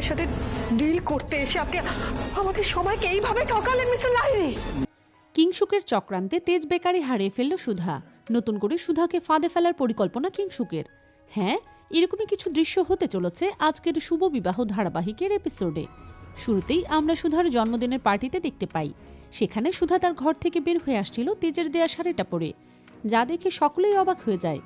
আমাদের সাথে ডিল করতে এসে আপনি আমাদের সবাইকে এইভাবে ঠকালেন, মিস্টার লাহিরি কিংসুকের চক্রান্তে তেজ বেকারি হারিয়ে ফেলল সুধা। নতুন করে সুধাকে ফাঁদে ফেলার পরিকল্পনা কিংসুকের হ্যাঁ এরকমই কিছু দৃশ্য হতে চলেছে আজকের শুভ বিবাহ ধারাবাহিকের এপিসোডে শুরুতেই আমরা সুধার জন্মদিনের পার্টিতে দেখতে পাই। সেখানে সুধা তার ঘর থেকে বের হয়ে আসছিল তেজের দেয়া শাড়িটা পরে। যা দেখে সকলেই অবাক হয়ে যায়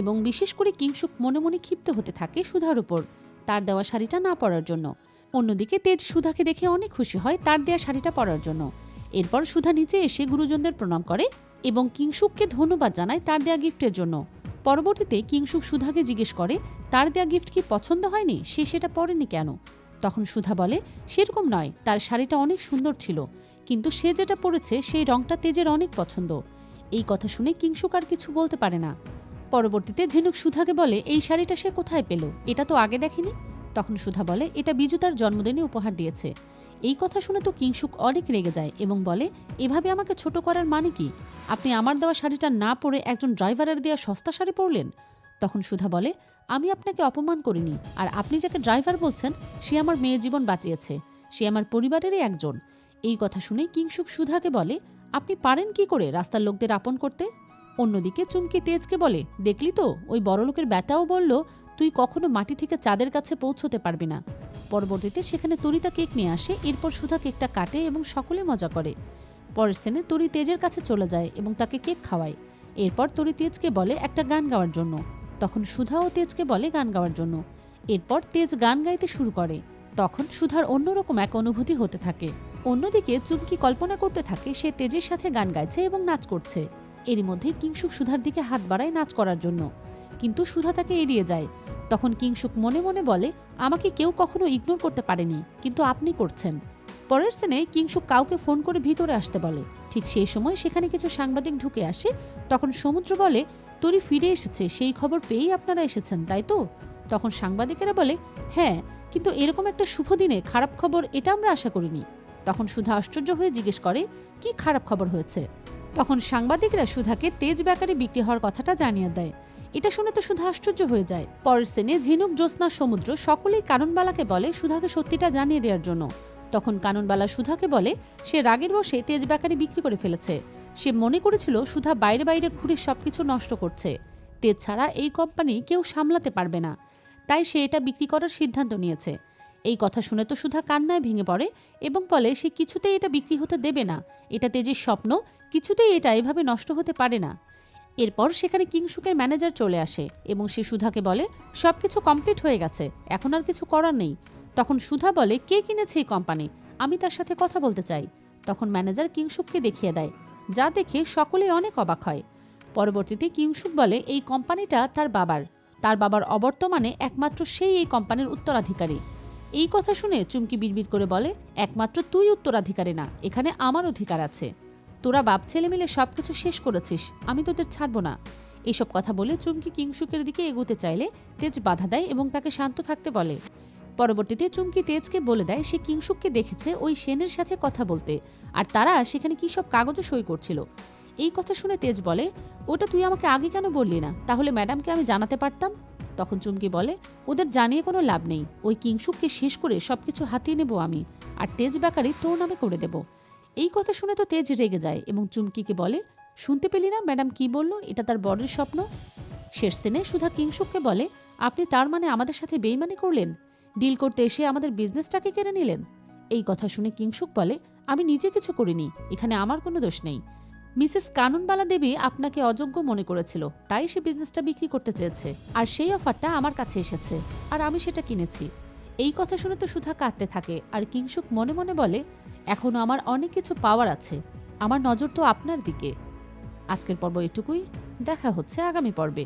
এবং বিশেষ করে কিংসুক মনে মনে ক্ষিপ্ত হতে থাকে সুধার উপর। তার দেওয়া শাড়িটা না পরার জন্য। অন্যদিকে তেজ সুধাকে দেখে অনেক খুশি হয় তার দেয়া শাড়িটা পরার জন্য। এরপর সুধা নিচে এসে গুরুজনদের প্রণাম করে এবং কিংসুককে ধন্যবাদ জানায় তার দেয়া গিফটের জন্য। পরবর্তীতে কিংসুক সুধাকে জিজ্ঞেস করে, তার দেয়া গিফট কি পছন্দ হয়নি? সে সেটা পরেনি কেন? তখন সুধা বলে, সেরকম নয়, তার শাড়িটা অনেক সুন্দর ছিল, কিন্তু সে যেটা পরেছে সেই রংটা তেজের অনেক পছন্দ। এই কথা শুনে কিংসুক আর কিছু বলতে পারে না। পরবর্তীতে ঝিনুক সুধাকে বলে, এই শাড়িটা সে কোথায় পেল? এটা তো আগে দেখেনি? তখন সুধা বলে, এটা বিজু তার জন্মদিনে উপহার দিয়েছে। এই কথা শুনে তো কিংসুক অনেক রেগে যায় এবং বলে, এভাবে আমাকে ছোট করার মানে কি? আপনি আমার দেওয়া শাড়িটা না পরে একজন ড্রাইভারের দেওয়া সস্তা শাড়ি পরলেন? তখন সুধা বলে, আমি আপনাকে অপমান করিনি, আর আপনি যাকে ড্রাইভার বলছেন, সে আমার মেয়ের জীবন বাঁচিয়েছে। সে আমার পরিবারেরই একজন। এই কথা শুনে কিংসুক সুধাকে বলে, আপনি পারেন কি করে রাস্তার লোকদের আপন করতে? অন্যদিকে চুমকি তেজকে বলে, দেখলি তো, ওই বড়লোকের ব্যাটাও বলল, তুই কখনো মাটি থেকে চাঁদের কাছে পৌঁছতে পারবি না। পরবর্তীতে সেখানে তরিতা কেক নিয়ে আসে, এরপর সুধা কেকটা কাটে এবং সকলে মজা করে। পরের স্থানে তরি তেজের কাছে চলে যায় এবং তাকে কেক খাওয়ায়। এরপর তরি তেজকে বলে একটা গান গাওয়ার জন্য। তখন সুধা ও তেজকে বলে গান গাওয়ার জন্য। এরপর তেজ গান গাইতে শুরু করে। তখন সুধার অন্যরকম এক অনুভূতি হতে থাকে। অন্যদিকে চুমকি কল্পনা করতে থাকে, সে তেজের সাথে গান গাইছে এবং নাচ করছে। এরই মধ্যে কিংসুক সুধার দিকে হাত বাড়ায় নাচ করার জন্য। কিন্তু সুধা তাকে এড়িয়ে যায়। তখন কিংসুক মনে মনে বলে, আমাকে কেউ কখনো ইগনোর করতে পারেনি, কিন্তু আপনি করছেন। পরের সিনে কিংসুক কাউকে ফোন করে ভিতরে আসতে বলে। ঠিক সেই সময় সেখানে কিছু সাংবাদিক ঢুকে আসে। তখন সমুদ্র বলে তরি ফিরে এসেছে, সেই খবর পেয়েই আপনারা এসেছেন, তাই তো? তখন সাংবাদিকেরা বলে হ্যাঁ কিন্তু এরকম একটা শুভ দিনে খারাপ খবর এটা আমরা আশা করিনি। তখন সুধা আশ্চর্য হয়ে জিজ্ঞেস করে, কি খারাপ খবর হয়েছে? তখন সাংবাদিকরা সুধাকে তেজ বেকারি বিক্রি হওয়ার কথাটা জানিয়ে দেয়। এটা শুনে তো সুধা আশ্চর্য হয়ে যায়। পরের সেনে ঝিনুক, জ্যোৎস্না, সমুদ্র সকলেই কাননবালাকে বলে সুধাকে সত্যিটা জানিয়ে দেওয়ার জন্য। তখন কাননবালা সুধাকে বলে, সে রাগের বসে তেজ বেকারি বিক্রি করে ফেলেছে। সে মনে করেছিল সুধা বাইরে বাইরে ঘুরে সবকিছু নষ্ট করছে। তেজ ছাড়া এই কোম্পানি কেউ সামলাতে পারবে না। তাই সে এটা বিক্রি করার সিদ্ধান্ত নিয়েছে। এই কথা শুনে তো সুধা কান্নায় ভেঙে পড়ে এবং বলে, সে কিছুতেই এটা বিক্রি হতে দেবে না। এটা তেজের স্বপ্ন কিছুতেই এটা এভাবে নষ্ট হতে পারে না। এরপর সেখানে কিংসুকের ম্যানেজার চলে আসে এবং সে সুধাকে বলে সব কিছু কমপ্লিট হয়ে গেছে, এখন আর কিছু করার নেই। তখন সুধা বলে, কে কিনেছে এই কোম্পানি? আমি তার সাথে কথা বলতে চাই। তখন ম্যানেজার কিংসুককে দেখিয়ে দেয়, যা দেখে সকলেই অনেক অবাক হয়। পরবর্তীতে কিংসুক বলে, এই কোম্পানিটা তার বাবার। তার বাবার অবর্তমানে একমাত্র সেই এই কোম্পানির উত্তরাধিকারী। এই কথা শুনে চুমকি বিড়বিড় করে বলে, একমাত্র তুই উত্তরাধিকারী না, এখানে আমার অধিকার আছে। তোরা বাপ, ছেলে মিলে সবকিছু শেষ করেছিস, আমি তোদের ছাড়বো না। এইসব কথা বলে চুমকি কিংসুকের দিকে এগোতে চাইলে তেজ বাধা দেয় এবং তাকে শান্ত থাকতে বলে। পরবর্তীতে চুমকি তেজকে বলে দেয়, সে কিংসুককে দেখেছে ওই সেনের সাথে কথা বলতে, আর তারা সেখানে কি সব কাগজে সই করছিল। এই কথা শুনে তেজ বলে, ওটা তুই আমাকে আগে কেন বললি না? তাহলে ম্যাডামকে আমি জানাতে পারতাম? তখন চুমকি বলে, ওদের জানিয়ে কোনো লাভ নেই। ওই কিংসুককে শেষ করে সবকিছু হাতিয়ে নেব আমি, আর তেজ বেকারি তোর নামে করে দেব। এই কথা শুনে তো তেজ রেগে যায় এবং চুমকিকে বলে, শুনতে পেলি না ম্যাডাম কি বলল? এটা তার বরের স্বপ্ন? শেষ দিনে সুধা কিংসুককে বলে, আপনি তার মানে আমাদের সাথে বেইমানি করলেন? ডিল করতে এসে আমাদের বিজনেসটাকে কেড়ে নিলেন? এই কথা শুনে কিংসুক বলে, আমি নিজে কিছু করিনি, এখানে আমার কোনো দোষ নেই। মিসেস কানুনবালা দেবী আপনাকে অযোগ্য মনে করেছিল, তাই সে বিজনেসটা বিক্রি করতে চেয়েছে। আর সেই অফারটা আমার কাছে এসেছে। আর আমি সেটা কিনেছি। এই কথা শুনে তো সুধা কাঁদতে থাকে, আর কিংসুক মনে মনে বলে এখনও আমার অনেক কিছু পাওয়ার আছে, আমার নজর তো আপনার দিকে। আজকের পর্ব এটুকুই, দেখা হচ্ছে আগামী পর্বে।